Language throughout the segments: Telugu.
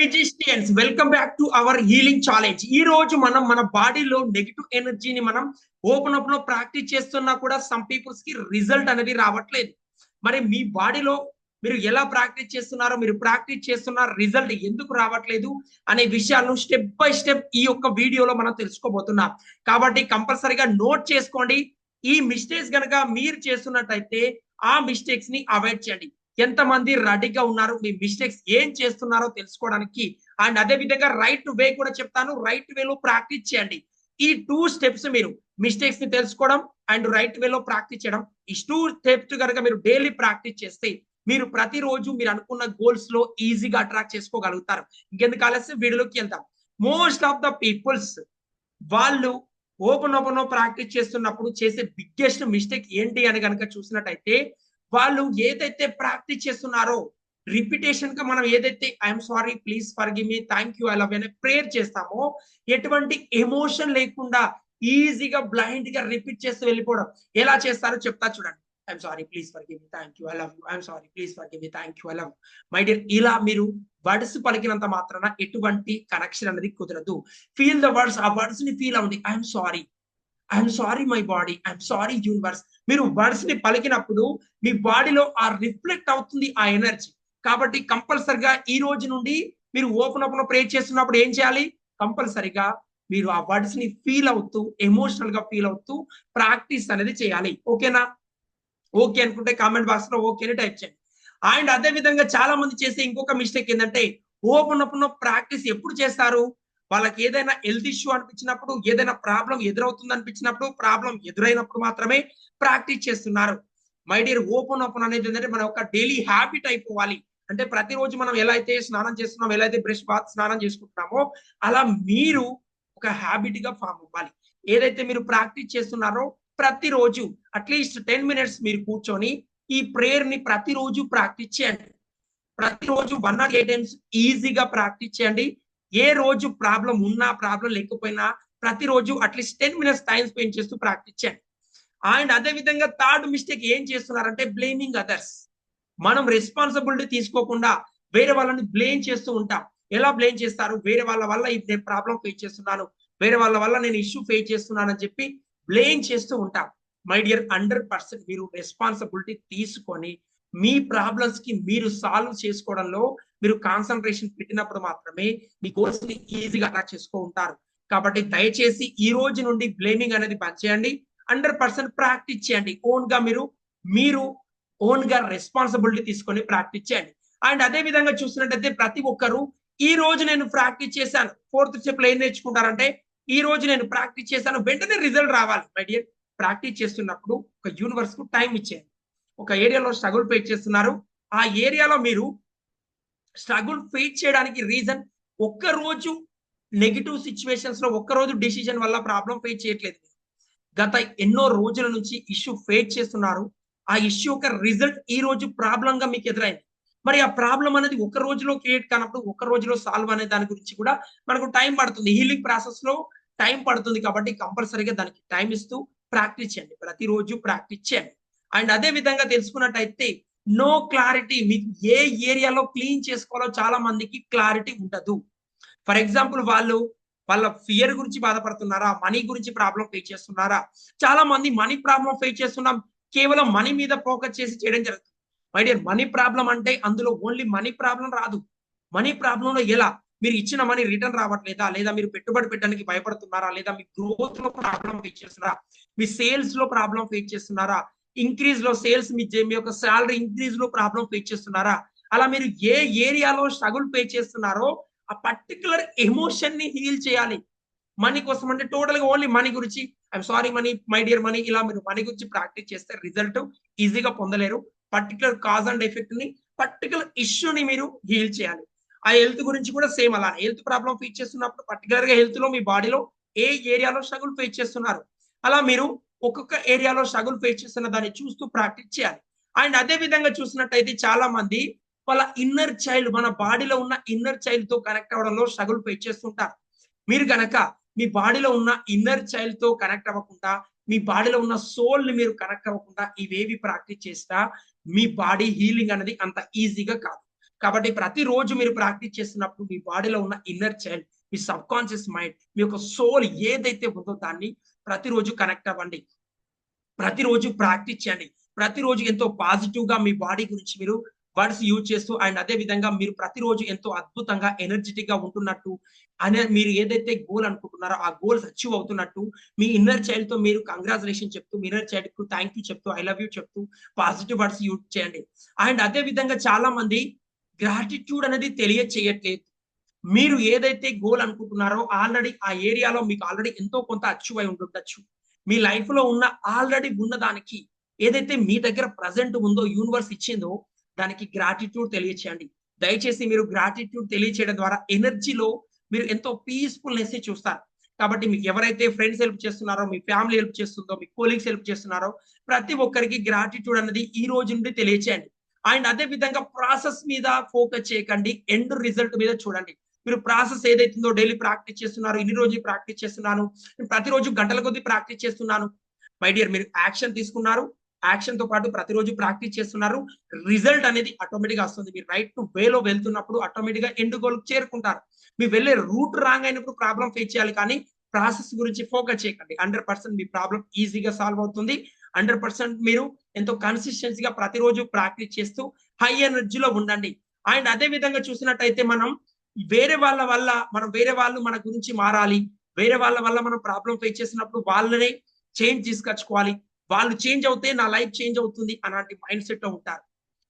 మెజిస్టియన్స్ welcome back to our healing challenge ఈ రోజు మనం మన బాడీలో నెగిటివ్ ఎనర్జీని మనం ఓపెన్ అప్లో ప్రాక్టీస్ చేస్తున్నా కూడా సమ్ పీపుల్స్కి రిజల్ట్ అనేది రావట్లేదు. మరి మీ బాడీలో మీరు ఎలా ప్రాక్టీస్ చేస్తున్నారో మీరు ప్రాక్టీస్ చేస్తున్న రిజల్ట్ ఎందుకు రావట్లేదు అనే విషయాలను స్టెప్ బై స్టెప్ ఈ యొక్క వీడియోలో మనం తెలుసుకోబోతున్నాం. కాబట్టి కంపల్సరీగా నోట్ చేసుకోండి. ఈ మిస్టేక్స్ గనక మీరు చేస్తున్నట్టయితే ఆ మిస్టేక్స్ని అవాయిడ్ చేయండి. ఎంతమంది రెడీగా ఉన్నారు మీ మిస్టేక్స్ ఏం చేస్తున్నారో తెలుసుకోవడానికి అండ్ అదే విధంగా రైట్ వే కూడా చెప్తాను రైట్ వేలో ప్రాక్టీస్ చేయండి ఈ టూ స్టెప్స్ మీరు మిస్టేక్స్ని తెలుసుకోవడం అండ్ రైట్ వేలో ప్రాక్టీస్ చేయడం ఈ టూ స్టెప్స్ కనుక మీరు డైలీ ప్రాక్టీస్ చేస్తే మీరు ప్రతిరోజు మీరు అనుకున్న గోల్స్లో ఈజీగా అట్రాక్ట్ చేసుకోగలుగుతారు ఇంకెందుకు ఆలస్యం వీడియోలోకి వెళ్తాం మోస్ట్ ఆఫ్ ద పీపుల్స్ వాళ్ళు ఓపెన్ ఓపెన్ ప్రాక్టీస్ చేస్తున్నప్పుడు చేసే బిగ్గెస్ట్ మిస్టేక్ ఏంటి అని కనుక చూసినట్టయితే వాళ్ళు ఏదైతే ప్రాక్టీస్ చేస్తున్నారో రిపిటేషన్గా మనం ఏదైతే I'm sorry please forgive me thank you I love అనే ప్రేయర్ చేస్తామో ఎటువంటి ఎమోషన్ లేకుండా ఈజీగా బ్లైండ్గా రిపీట్ చేస్తూ వెళ్ళిపోవడం ఎలా చేస్తారో చెప్తా చూడండి. I'm sorry please forgive me thank you I love you I'm sorry please forgive me thank you I love my dear ఇలా మీరు వర్డ్స్ పలికినంత మాత్రాన ఎటువంటి కనెక్షన్ అనేది కుదరదు. ఫీల్ ద వర్డ్స్ ఆ వర్డ్స్ని ఫీల్ అవ్వండి. I'm sorry I'm sorry my body I'm sorry universe మీరు వర్డ్స్ని పలికినప్పుడు మీ బాడీలో ఆ రిఫ్లెక్ట్ అవుతుంది ఆ ఎనర్జీ. కాబట్టి కంపల్సరిగా ఈ రోజు నుండి మీరు ఓపెన్ ఓపెన్ ప్రే చేస్తున్నప్పుడు ఏం చేయాలి? కంపల్సరిగా మీరు ఆ వర్డ్స్ని ఫీల్ అవుతూ ఎమోషనల్గా ఫీల్ అవుతూ ప్రాక్టీస్ అనేది చేయాలి. ఓకేనా? ఓకే అనుకుంటే కామెంట్ బాక్స్లో ఓకే అని టైప్ చేయండి. అండ్ అదే విధంగా చాలా మంది చేసే ఇంకొక మిస్టేక్ ఏంటంటే ఓపెన్ ఓపెన్ ప్రాక్టీస్ ఎప్పుడు చేస్తారు? వాళ్ళకి ఏదైనా హెల్త్ ఇష్యూ అనిపించినప్పుడు ఏదైనా ప్రాబ్లం ఎదురవుతుంది అనిపించినప్పుడు ప్రాబ్లం ఎదురైనప్పుడు మాత్రమే ప్రాక్టీస్ చేస్తున్నారు. మై డియర్ ఓపెన్ ఓపెన్ అనేది ఏంటంటే మన ఒక డైలీ హ్యాబిట్ అయిపోవాలి. అంటే ప్రతిరోజు మనం ఎలా అయితే స్నానం చేస్తున్నాం ఎలా అయితే బ్రష్ బాత్ స్నానం చేసుకుంటున్నామో అలా మీరు ఒక హ్యాబిట్గా ఫామ్ అవ్వాలి. ఏదైతే మీరు ప్రాక్టీస్ చేస్తున్నారో ప్రతిరోజు అట్లీస్ట్ టెన్ మినిట్స్ మీరు కూర్చొని ఈ ప్రేయర్ని ప్రతిరోజు ప్రాక్టీస్ చేయండి. ప్రతిరోజు వన్ ఆర్ ఎయిట్ టైమ్స్ ఈజీగా ప్రాక్టీస్ చేయండి. ఏ రోజు ప్రాబ్లం ఉన్నా ప్రాబ్లం లేకపోయినా ప్రతిరోజు at least ten minutes time spend చేస్తూ ప్రాక్టీస్ చేయండి. అండ్ అదే విధంగా థర్డ్ మిస్టేక్ ఏం చేస్తున్నారంటే బ్లేమింగ్ అదర్స్. మనం రెస్పాన్సిబిలిటీ తీసుకోకుండా వేరే వాళ్ళని బ్లేమ్ చేస్తూ ఉంటాం. ఎలా బ్లేమ్ చేస్తారు? వేరే వాళ్ళ వల్ల నేను ప్రాబ్లం ఫేస్ చేస్తున్నాను. వేరే వాళ్ళ వల్ల నేను ఇష్యూ ఫేస్ చేస్తున్నాను అని చెప్పి బ్లేమ్ చేస్తూ ఉంటాం. మై డియర్ హండ్రెడ్ పర్సెంట్ మీరు రెస్పాన్సిబిలిటీ తీసుకొని మీ ప్రాబ్లమ్స్కి మీరు సాల్వ్ చేసుకోవడంలో మీరు కాన్సన్ట్రేషన్ పెట్టినప్పుడు మాత్రమే మీ గోల్స్ని ఈజీగా అటాక్ చేసుకో ఉంటారు. కాబట్టి దయచేసి ఈ రోజు నుండి బ్లేమింగ్ అనేది బంద్ చేయండి. హండ్రెడ్ పర్సెంట్ ప్రాక్టీస్ చేయండి. ఓన్గా మీరు మీరు ఓన్గా రెస్పాన్సిబిలిటీ తీసుకొని ప్రాక్టీస్ చేయండి. అండ్ అదే విధంగా చూసినట్టయితే ప్రతి ఒక్కరు ఈ రోజు నేను ప్రాక్టీస్ చేశాను. ఫోర్త్ స్టెప్లో ఏం నేర్చుకుంటారంటే ఈ రోజు నేను ప్రాక్టీస్ చేశాను. వెంటనే రిజల్ట్ రావాలి. మై డియర్ ప్రాక్టీస్ చేస్తున్నప్పుడు ఒక యూనివర్స్కు టైం ఇచ్చేయండి. ఒక ఏరియాలో స్ట్రగుల్ ఫేస్ చేస్తున్నారు. ఆ ఏరియాలో మీరు స్ట్రగుల్ ఫేస్ చేయడానికి రీజన్ ఒక్క రోజు నెగిటివ్ సిచ్యువేషన్స్లో ఒక్క రోజు డిసిజన్ వల్ల ప్రాబ్లం ఫేస్ చేయట్లేదు. గత ఎన్నో రోజుల నుంచి ఇష్యూ ఫేస్ చేస్తున్నారు. ఆ ఇష్యూ యొక్క రిజల్ట్ ఈ రోజు ప్రాబ్లం గా మీకు ఎదురైంది. మరి ఆ ప్రాబ్లం అనేది ఒక రోజులో క్రియేట్ కానప్పుడు ఒక రోజులో సాల్వ్ అనే దాని గురించి కూడా మనకు టైం పడుతుంది. హీలింగ్ ప్రాసెస్లో టైం పడుతుంది కాబట్టి కంపల్సరీగా దానికి టైం ఇస్తూ ప్రాక్టీస్ చేయండి. ప్రతిరోజు ప్రాక్టీస్ చేయండి. అండ్ అదే విధంగా తెలుసుకున్నట్టయితే నో క్లారిటీ మీకు ఏ ఏరియాలో క్లీన్ చేసుకోవాలో చాలా మందికి క్లారిటీ ఉండదు. ఫర్ ఎగ్జాంపుల్ వాళ్ళు వాళ్ళ ఫియర్ గురించి బాధపడుతున్నారా? మనీ గురించి ప్రాబ్లం ఫేస్ చేస్తున్నారా? చాలా మంది మనీ ప్రాబ్లం ఫేస్ చేస్తున్నాం. కేవలం మనీ మీద ఫోకస్ చేసి చేయడం జరుగుతుంది. మై డియర్ మనీ ప్రాబ్లం అంటే అందులో ఓన్లీ మనీ ప్రాబ్లం రాదు. మనీ ప్రాబ్లంలో ఎలా? మీరు ఇచ్చిన మనీ రిటర్న్ రావట్లేదా? లేదా మీరు పెట్టుబడి పెట్టడానికి భయపడుతున్నారా? లేదా మీ గ్రోత్లో ప్రాబ్లం ఫేస్ చేస్తున్నారా? మీ సేల్స్లో ప్రాబ్లం ఫేస్ చేస్తున్నారా? ఇంక్రీజ్లో సేల్స్ మీ మీ యొక్క శాలరీ ఇంక్రీజ్లో ప్రాబ్లం ఫేస్ చేస్తున్నారా? అలా మీరు ఏ ఏరియాలో స్ట్రగుల్ ఫేస్ చేస్తున్నారో ఆ పర్టికులర్ ఎమోషన్ని హీల్ చేయాలి. మనీ కోసం అంటే టోటల్గా ఓన్లీ మనీ గురించి I'm sorry money my dear money ఇలా మీరు మనీ గురించి ప్రాక్టీస్ చేస్తే రిజల్ట్ ఈజీగా పొందలేరు. పర్టికులర్ కాజ్ అండ్ ఎఫెక్ట్ని పర్టికులర్ ఇష్యూని మీరు హీల్ చేయాలి. ఆ హెల్త్ గురించి కూడా సేమ్ అలా. హెల్త్ ప్రాబ్లం ఫేస్ చేస్తున్నప్పుడు పర్టికులర్గా హెల్త్లో మీ బాడీలో ఏ ఏరియాలో స్ట్రగుల్ ఫేస్ చేస్తున్నారు? అలా మీరు ఒక్కొక్క ఏరియాలో స్ట్రగుల్ ఫేస్ చేస్తున్న దాన్ని చూస్తూ ప్రాక్టీస్ చేయాలి. అండ్ అదే విధంగా చూసినట్టయితే చాలా మంది వాళ్ళ ఇన్నర్ చైల్డ్ మన బాడీలో ఉన్న ఇన్నర్ చైల్డ్తో కనెక్ట్ అవడంలో స్ట్రగుల్ ఫేస్ చేస్తుంటారు. మీరు గనక మీ బాడీలో ఉన్న ఇన్నర్ చైల్డ్తో కనెక్ట్ అవ్వకుండా మీ బాడీలో ఉన్న సోల్ని మీరు కనెక్ట్ అవ్వకుండా ఇవేవి ప్రాక్టీస్ చేసినా మీ బాడీ హీలింగ్ అనేది అంత ఈజీగా కాదు. కాబట్టి ప్రతిరోజు మీరు ప్రాక్టీస్ చేస్తున్నప్పుడు మీ బాడీలో ఉన్న ఇన్నర్ చైల్డ్ మీ సబ్ కాన్షియస్ మైండ్ మీ యొక్క సోల్ ఏదైతే ఉందో దాన్ని ప్రతిరోజు కనెక్ట్ అవ్వండి. ప్రతిరోజు ప్రాక్టీస్ చేయండి. ప్రతిరోజు ఎంతో పాజిటివ్గా మీ బాడీ గురించి మీరు వర్డ్స్ యూజ్ చేస్తూ అండ్ అదే విధంగా మీరు ప్రతిరోజు ఎంతో అద్భుతంగా ఎనర్జెటిక్గా ఉంటున్నట్టు అనే మీరు ఏదైతే గోల్ అనుకుంటున్నారో ఆ గోల్స్ అచీవ్ అవుతున్నట్టు మీ ఇన్నర్ చైల్డ్తో మీరు కంగ్రాచులేషన్ చెప్తూ మీ ఇన్నర్ చైల్డ్కు థ్యాంక్ యూ చెప్తూ ఐ లవ్ యూ చెప్తూ పాజిటివ్ వర్డ్స్ యూజ్ చేయండి. అండ్ అదే విధంగా చాలా మంది గ్రాటిట్యూడ్ అనేది తెలియచేయట్లేదు. మీరు ఏదైతే గోల్ అనుకుంటున్నారో ఆల్రెడీ ఆ ఏరియాలో మీకు ఆల్రెడీ ఎంతో కొంత అచీవ్ అయి ఉంటుండొచ్చు మీ లైఫ్లో ఉన్న ఆల్రెడీ ఉన్న దానికి ఏదైతే మీ దగ్గర ప్రజెంట్ ఉందో యూనివర్స్ ఇచ్చిందో దానికి గ్రాటిట్యూడ్ తెలియచేయండి. దయచేసి మీరు గ్రాటిట్యూడ్ తెలియచేయడం ద్వారా ఎనర్జీలో మీరు ఎంతో పీస్ఫుల్నెస్ చూస్తారు. కాబట్టి మీకు ఎవరైతే ఫ్రెండ్స్ హెల్ప్ చేస్తున్నారో మీ ఫ్యామిలీ హెల్ప్ చేస్తుందో మీ కోలీగ్స్ హెల్ప్ చేస్తున్నారో ప్రతి ఒక్కరికి గ్రాటిట్యూడ్ అనేది ఈ రోజు నుండి తెలియచేయండి. అండ్ అదే విధంగా ప్రాసెస్ మీద ఫోకస్ చేయకండి. ఎండ్ రిజల్ట్ మీద చూడండి. మీరు ప్రాసెస్ ఏదైతుందో డైలీ ప్రాక్టీస్ చేస్తున్నారు ఇన్ని రోజులు ప్రాక్టీస్ చేస్తున్నాను ప్రతిరోజు గంటల కొద్దీ ప్రాక్టీస్ చేస్తున్నాను. మై డియర్ మీరు యాక్షన్ తీసుకున్నారు యాక్షన్తో పాటు ప్రతిరోజు ప్రాక్టీస్ చేస్తున్నారు రిజల్ట్ అనేది ఆటోమేటిక్గా వస్తుంది. మీరు రైట్ టు వేలో వెళ్తున్నప్పుడు ఆటోమేటిక్గా ఎండ్ గోల్ చేరుకుంటారు. మీరు వెళ్ళే రూట్ రాంగ్ అయినప్పుడు ప్రాబ్లం ఫేస్ చేయాలి కానీ ప్రాసెస్ గురించి ఫోకస్ చేయకండి. హండ్రెడ్ పర్సెంట్ మీ ప్రాబ్లం ఈజీగా సాల్వ్ అవుతుంది. హండ్రెడ్ పర్సెంట్ మీరు ఎంతో కన్సిస్టెన్సీగా ప్రతిరోజు ప్రాక్టీస్ చేస్తూ హై ఎనర్జీలో ఉండండి. అండ్ అదే విధంగా చూసినట్టయితే మనం వేరే వాళ్ళ వల్ల మనం వేరే వాళ్ళు మన గురించి మారాలి. వేరే వాళ్ళ వల్ల మనం ప్రాబ్లం ఫేస్ చేసినప్పుడు వాళ్ళనే చేంజ్ తీసుకొచ్చుకోవాలి. వాళ్ళు చేంజ్ అవుతే నా లైఫ్ చేంజ్ అవుతుంది అలాంటి మైండ్ సెట్లో ఉంటారు.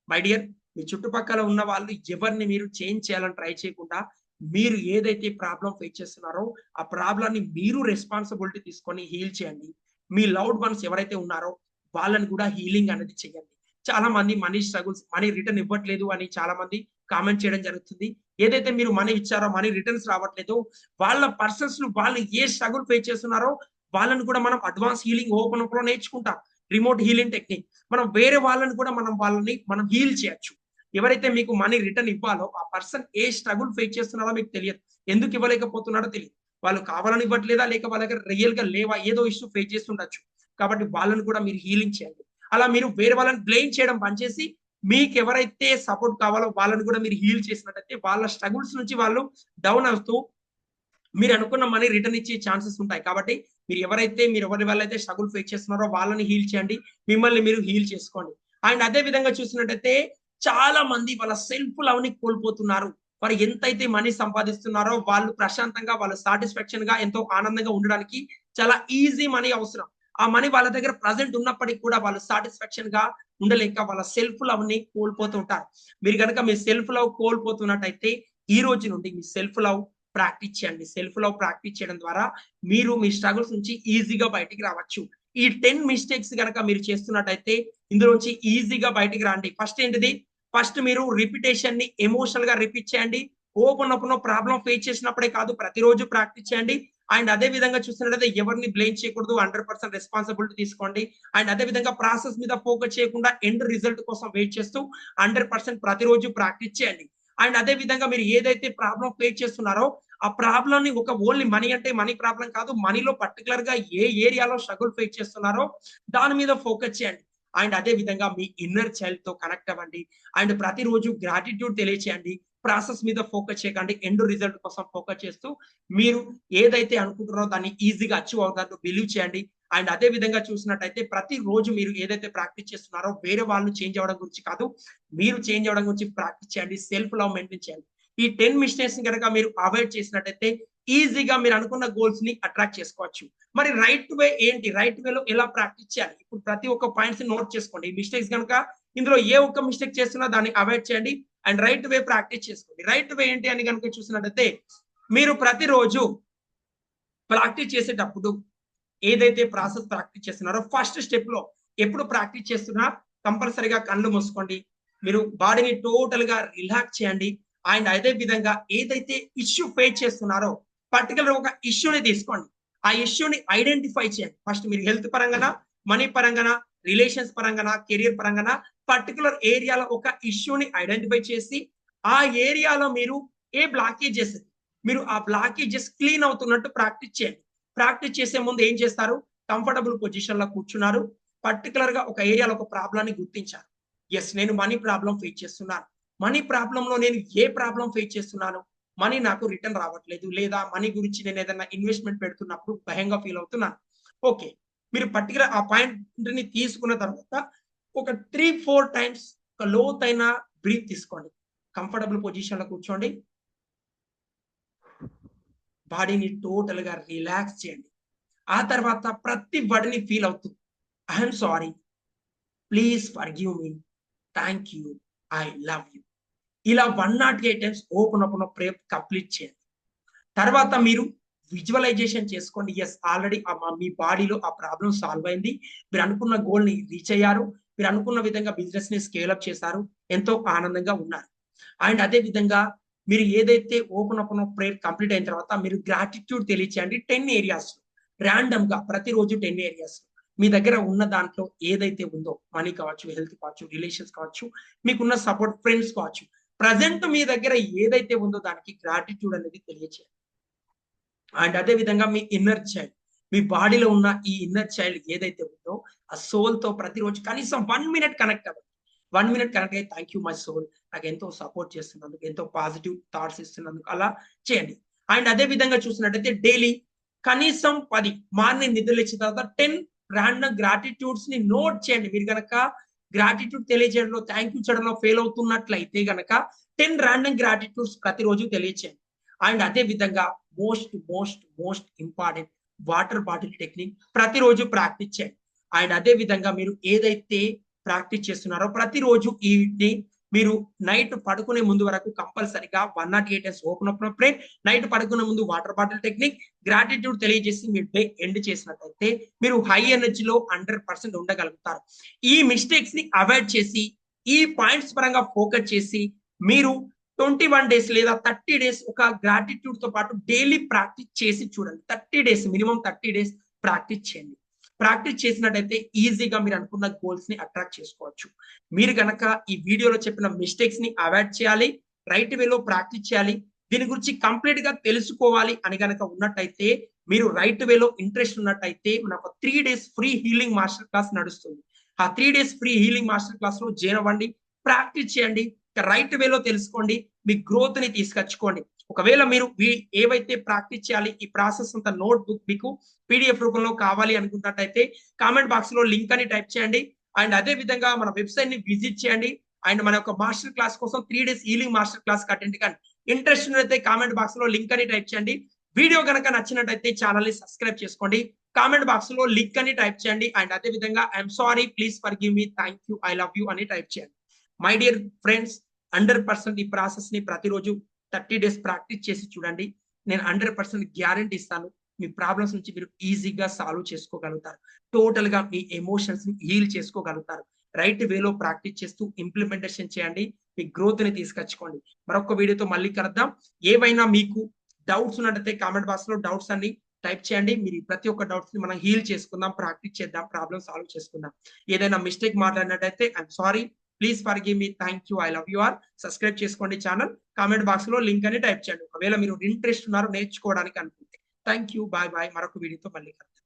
మై డియర్ మీ చుట్టుపక్కల ఉన్న వాళ్ళు ఎవరిని మీరు చేంజ్ చేయాలని ట్రై చేయకుండా మీరు ఏదైతే ప్రాబ్లం ఫేస్ చేస్తున్నారో ఆ ప్రాబ్లం ని మీరు రెస్పాన్సిబిలిటీ తీసుకొని హీల్ చేయండి. మీ లౌడ్ వన్స్ ఎవరైతే ఉన్నారో వాళ్ళని కూడా హీలింగ్ అనేది చేయండి. చాలా మంది మనీ స్ట్రగుల్స్ మనీ రిటర్న్ ఇవ్వట్లేదు అని చాలా మంది కామెంట్ చేయడం జరుగుతుంది. ఏదైతే మీరు మనీ ఇచ్చారో మనీ రిటర్న్స్ రావట్లేదు వాళ్ళ పర్సన్స్ వాళ్ళు ఏ స్ట్రగుల్ ఫేస్ చేస్తున్నారో వాళ్ళని కూడా మనం అడ్వాన్స్ హీలింగ్ ఓపెన్లో నేర్చుకుంటాం. రిమోట్ హీలింగ్ టెక్నిక్ మనం వేరే వాళ్ళని కూడా మనం వాళ్ళని మనం హీల్ చేయొచ్చు. ఎవరైతే మీకు మనీ రిటర్న్ ఇవ్వాలో ఆ పర్సన్ ఏ స్ట్రగుల్ ఫేస్ చేస్తున్నారో మీకు తెలియదు. ఎందుకు ఇవ్వలేకపోతున్నాడో తెలియదు. వాళ్ళు కావాలని ఇవ్వట్లేదా లేక వాళ్ళ దగ్గర రియల్గా లేవా ఏదో ఇష్యూ ఫేస్ చేస్తుండొచ్చు. కాబట్టి వాళ్ళని కూడా మీరు హీలింగ్ చేయండి. అలా మీరు వేరే వాళ్ళని బ్లేమ్ చేయడం పనిచేసి మీకు ఎవరైతే సపోర్ట్ కావాలో వాళ్ళని కూడా మీరు హీల్ చేసినట్టయితే వాళ్ళ స్ట్రగుల్స్ నుంచి వాళ్ళు డౌన్ అవుతూ మీరు అనుకున్న మనీ రిటర్న్ ఇచ్చే ఛాన్సెస్ ఉంటాయి. కాబట్టి మీరు ఎవరైతే మీరు ఎవరి వల్ల అయితే స్ట్రగుల్ ఫేస్ చేస్తున్నారో వాళ్ళని హీల్ చేయండి. మిమ్మల్ని మీరు హీల్ చేసుకోండి. అండ్ అదే విధంగా చూసినట్టయితే చాలా మంది వాళ్ళ సెల్ఫ్ లవ్ని కోల్పోతున్నారు. వారు ఎంతైతే మనీ సంపాదిస్తున్నారో వాళ్ళు ప్రశాంతంగా వాళ్ళు సాటిస్ఫాక్షన్గా ఎంతో ఆనందంగా ఉండడానికి చాలా ఈజీ మనీ అవసరం. ఆ మనీ వాళ్ళ దగ్గర ప్రజెంట్ ఉన్నప్పటికీ కూడా వాళ్ళు సాటిస్ఫాక్షన్గా ఉండలేక వాళ్ళ సెల్ఫ్ లవ్ని కోల్పోతుంటారు మీరు కనుక మీ సెల్ఫ్ లవ్ కోల్పోతున్నట్టయితే ఈ రోజు నుండి మీ సెల్ఫ్ లవ్ ప్రాక్టీస్ చేయండి. సెల్ఫ్ లవ్ ప్రాక్టీస్ చేయడం ద్వారా మీరు మీ స్ట్రగుల్స్ నుంచి ఈజీగా బయటికి రావచ్చు. ఈ టెన్ మిస్టేక్స్ కనుక మీరు చేస్తున్నట్టయితే ఇందులోంచి ఈజీగా బయటికి రండి. ఫస్ట్ ఏంటిది? ఫస్ట్ మీరు రిపిటేషన్ని ఎమోషనల్గా రిపీట్ చేయండి. ఓపెన్ ఓపెన్ ప్రాబ్లం ఫేస్ చేసినప్పుడే కాదు ప్రతిరోజు ప్రాక్టీస్ చేయండి. అండ్ అదే విధంగా చూసినట్లయితే ఎవరిని బ్లేమ్ చేయకూడదు హండ్రెడ్ పర్సెంట్ రెస్పాన్సిబిలిటీ తీసుకోండి. అండ్ అదే విధంగా ప్రాసెస్ మీద ఫోకస్ చేయకుండా ఎండ్ రిజల్ట్ కోసం వెయిట్ చేస్తూ హండ్రెడ్ పర్సెంట్ ప్రతిరోజు ప్రాక్టీస్ చేయండి. అండ్ అదే విధంగా మీరు ఏదైతే ప్రాబ్లం ఫేస్ చేస్తున్నారో ఆ ప్రాబ్లం ని ఒక ఓన్లీ మనీ అంటే మనీ ప్రాబ్లం కాదు మనీలో పర్టికులర్గా ఏ ఏరియాలో స్ట్రగుల్ ఫేస్ చేస్తున్నారో దాని మీద ఫోకస్ చేయండి. అండ్ అదే విధంగా మీ ఇన్నర్ చైల్డ్తో కనెక్ట్ అవ్వండి. అండ్ ప్రతిరోజు గ్రాటిట్యూడ్ తెలియచేయండి. ప్రాసెస్ మీద ఫోకస్ చేయకండి ఎండ్ రిజల్ట్ కోసం ఫోకస్ చేస్తూ మీరు ఏదైతే అనుకుంటున్నారో దాన్ని ఈజీగా అచీవ్ అవుతారో బిలీవ్ చేయండి. అండ్ అదే విధంగా చూసినట్టయితే ప్రతి రోజు మీరు ఏదైతే ప్రాక్టీస్ చేస్తున్నారో వేరే వాళ్ళు చేంజ్ అవ్వడం గురించి కాదు మీరు చేంజ్ అవ్వడం గురించి ప్రాక్టీస్ చేయండి సెల్ఫ్ లవ్ మెయింటైన్ చేయండి. ఈ టెన్ మిస్టేక్స్ కనుక మీరు అవాయిడ్ చేసినట్టయితే ఈజీగా మీరు అనుకున్న గోల్స్ని అట్రాక్ట్ చేసుకోవచ్చు. మరి రైట్ వే ఏంటి? రైట్ వేలో ఎలా ప్రాక్టీస్ చేయాలి? ఇప్పుడు ప్రతి ఒక్క పాయింట్స్ నోట్ చేసుకోండి. ఈ మిస్టేక్స్ కనుక ఇందులో ఏ ఒక్క మిస్టేక్ చేస్తున్నా దాన్ని అవాయిడ్ చేయండి. అండ్ రైట్ వే ప్రాక్టీస్ చేసుకోండి. రైట్ వే ఏంటి అని కనుక చూసినట్టయితే మీరు ప్రతిరోజు ప్రాక్టీస్ చేసేటప్పుడు ఏదైతే ప్రాసెస్ ప్రాక్టీస్ చేస్తున్నారో ఫస్ట్ స్టెప్లో ఎప్పుడు ప్రాక్టీస్ చేస్తున్నా కంపల్సరీగా కళ్ళు మూసుకోండి. మీరు బాడీని టోటల్గా రిలాక్స్ చేయండి. అండ్ అదే విధంగా ఏదైతే ఇష్యూ ఫేస్ చేస్తున్నారో పర్టికులర్ ఒక ఇష్యూని తీసుకోండి. ఆ ఇష్యూని ఐడెంటిఫై చేయండి. ఫస్ట్ మీరు హెల్త్ పరంగా మనీ పరంగా రిలేషన్స్ పరంగాన కెరియర్ పరంగా పర్టికులర్ ఏరియాలో ఒక ఇష్యూని ఐడెంటిఫై చేసి ఆ ఏరియాలో మీరు ఏ బ్లాకేజెస్ మీరు ఆ బ్లాకేజెస్ క్లీన్ అవుతున్నట్టు ప్రాక్టీస్ చేయండి ప్రాక్టీస్ చేసే ముందు ఏం చేస్తారు కంఫర్టబుల్ పొజిషన్లో కూర్చున్నారు పర్టికులర్గా ఒక ఏరియాలో ఒక ప్రాబ్లాన్ని గుర్తించారు ఎస్ నేను మనీ ప్రాబ్లం ఫేస్ చేస్తున్నాను మనీ ప్రాబ్లంలో నేను ఏ ప్రాబ్లం ఫేస్ చేస్తున్నాను మనీ నాకు రిటర్న్ రావట్లేదు లేదా మనీ గురించి నేను ఏదైనా ఇన్వెస్ట్మెంట్ పెడుతున్నప్పుడు భయంగా ఫీల్ అవుతున్నాను ఓకే మీరు పర్టికులర్ ఆ పాయింట్ని తీసుకున్న తర్వాత ఒక త్రీ ఫోర్ టైమ్స్ ఒక లోతైన బ్రీత్ తీసుకోండి. కంఫర్టబుల్ పొజిషన్లో కూర్చోండి. బాడీని టోటల్గా రిలాక్స్ చేయండి. ఆ తర్వాత ప్రతి వర్డ్ని ఫీల్ అవుతూ I'm sorry please forgive me thank you I love you ఇలా one nought eight times open open prayer complete చేయండి. తర్వాత మీరు విజువలైజేషన్ చేసుకోండి. ఎస్ ఆల్రెడీ మీ బాడీలో ఆ ప్రాబ్లం సాల్వ్ అయింది. మీరు అనుకున్న గోల్ని రీచ్ అయ్యారు. మీరు అనుకున్న విధంగా బిజినెస్ని స్కేల్ అప్ చేశారు. ఎంతో ఆనందంగా ఉన్నారు. అండ్ అదే విధంగా మీరు ఏదైతే ఓపెన్ ఓపెన్ ప్రేయర్ కంప్లీట్ అయిన తర్వాత మీరు గ్రాటిట్యూడ్ తెలియచేయండి. టెన్ ఏరియాస్ ర్యాండమ్గా ప్రతిరోజు టెన్ ఏరియాస్ మీ దగ్గర ఉన్న దాంట్లో ఏదైతే ఉందో మనీ కావచ్చు హెల్త్ కావచ్చు రిలేషన్స్ కావచ్చు మీకున్న సపోర్ట్ ఫ్రెండ్స్ కావచ్చు ప్రజెంట్ మీ దగ్గర ఏదైతే ఉందో దానికి గ్రాటిట్యూడ్ అనేది తెలియచేయండి. అండ్ అదే విధంగా మీ ఇన్నర్ చైల్డ్ మీ బాడీలో ఉన్న ఈ ఇన్నర్ చైల్డ్ ఏదైతే ఉందో ఆ సోల్తో ప్రతిరోజు కనీసం వన్ మినిట్ కనెక్ట్ అవ్వండి. వన్ మినిట్ కనెక్ట్ అయ్యి థ్యాంక్ యూ మై సోల్ నాకు ఎంతో సపోర్ట్ చేస్తున్నందుకు ఎంతో పాజిటివ్ థాట్స్ ఇస్తున్నందుకు అలా చేయండి. అండ్ అదే విధంగా చూసినట్టయితే డైలీ కనీసం పది మార్నింగ్ నిద్రలేచిన తర్వాత టెన్ ర్యాండమ్ గ్రాటిట్యూడ్స్ని నోట్ చేయండి. మీరు గనక గ్రాటిట్యూడ్ తెలియజేయడంలో థ్యాంక్ యూ చేయడంలో ఫెయిల్ అవుతున్నట్లయితే గనక టెన్ ర్యాండమ్ గ్రాటిట్యూడ్స్ ప్రతిరోజు తెలియచేయండి. అండ్ అదే విధంగా most most most important water bottle technique ప్రతిరోజు ప్రాక్టీస్ చేయండి. అండ్ అదే విధంగా మీరు ఏదైతే ప్రాక్టీస్ చేస్తున్నారో ప్రతిరోజు ఈ మీరు నైట్ పడుకునే ముందు వరకు కంపల్సరిగా one nought eight s open up pray night పడుకునే ముందు వాటర్ బాటిల్ టెక్నిక్ గ్రాటిట్యూడ్ తెలియజేసి మీరు డే ఎండ్ చేసినట్టయితే మీరు హై ఎనర్జీలో హండ్రెడ్ పర్సెంట్ ఉండగలుగుతారు. ఈ మిస్టేక్స్ని అవాయిడ్ చేసి ఈ పాయింట్స్ పరంగా ఫోకస్ చేసి మీరు ట్వంటీ వన్ డేస్ లేదా థర్టీ డేస్ ఒక గ్రాటిట్యూడ్తో పాటు డైలీ ప్రాక్టీస్ చేసి చూడండి. Thirty days minimum thirty days practice చేయండి. ప్రాక్టీస్ చేసినట్టయితే ఈజీగా మీరు అనుకున్న గోల్స్ని అట్రాక్ట్ చేసుకోవచ్చు. మీరు గనక ఈ వీడియోలో చెప్పిన మిస్టేక్స్ని అవాయిడ్ చేయాలి రైట్ వేలో ప్రాక్టీస్ చేయాలి దీని గురించి కంప్లీట్గా తెలుసుకోవాలి అని గనక ఉన్నట్టయితే మీరు రైట్ వేలో ఇంట్రెస్ట్ ఉన్నట్టయితే మనకు three days free healing master class నడుస్తుంది. ఆ three days free healing master క్లాస్లో జాయిన్ ప్రాక్టీస్ చేయండి రైట్ వేలో తెలుసుకోండి మీ గ్రోత్ని తీసుకొచ్చుకోండి. ఒకవేళ మీరు ఏవైతే ప్రాక్టీస్ చేయాలి ఈ ప్రాసెస్ అంత నోట్ బుక్ మీకు పీడిఎఫ్ రూపంలో కావాలి అనుకున్నట్టయితే కామెంట్ బాక్స్లో లింక్ అని టైప్ చేయండి. అండ్ అదే విధంగా మన వెబ్సైట్ని విజిట్ చేయండి. అండ్ మన యొక్క మాస్టర్ క్లాస్ కోసం three days healing master class attend కానీ ఇంట్రెస్ట్ అయితే కామెంట్ బాక్స్లో లింక్ అని టైప్ చేయండి. వీడియో కనుక నచ్చినట్టయితే ఛానల్ని సబ్స్క్రైబ్ చేసుకోండి. కామెంట్ బాక్స్లో లింక్ అని టైప్ చేయండి. అండ్ అదే విధంగా I'm sorry please forgive me thank you I love you అని టైప్ చేయండి. My dear friends hundred percent ఈ ప్రాసెస్ని ప్రతిరోజు థర్టీ డేస్ ప్రాక్టీస్ చేసి చూడండి. నేను హండ్రెడ్ పర్సెంట్ గ్యారంటీ ఇస్తాను. మీ ప్రాబ్లమ్స్ నుంచి మీరు ఈజీగా సాల్వ్ చేసుకోగలుగుతారు. టోటల్గా మీ ఎమోషన్స్ని హీల్ చేసుకోగలుగుతారు. రైట్ వేలో ప్రాక్టీస్ చేస్తూ ఇంప్లిమెంటేషన్ చేయండి. మీ గ్రోత్ని తీసుకొచ్చుకోండి. మరొక వీడియోతో మళ్ళీ కలుద్దాం. ఏవైనా మీకు డౌట్స్ ఉన్నట్టయితే కామెంట్ బాక్స్లో డౌట్స్ అన్ని టైప్ చేయండి. మీరు ప్రతి ఒక్క డౌట్స్ని మనం హీల్ చేసుకుందాం ప్రాక్టీస్ చేద్దాం ప్రాబ్లమ్ సాల్వ్ చేసుకుందాం. ఏదైనా mistake మాట్లాడినట్టయితే I'm sorry. Please forgive me thank you I love you or subscribe చేసుకోండి ఛానల్ కామెంట్ బాక్స్లో లింక్ అని టైప్ చేయండి. ఒకవేళ మీరు ఇంట్రెస్ట్ ఉన్నారు నేర్చుకోవడానికి అనుకుంటే. థ్యాంక్ యూ బాయ్ బాయ్ మరొక వీడియోతో మళ్ళీ కలుద్దాం.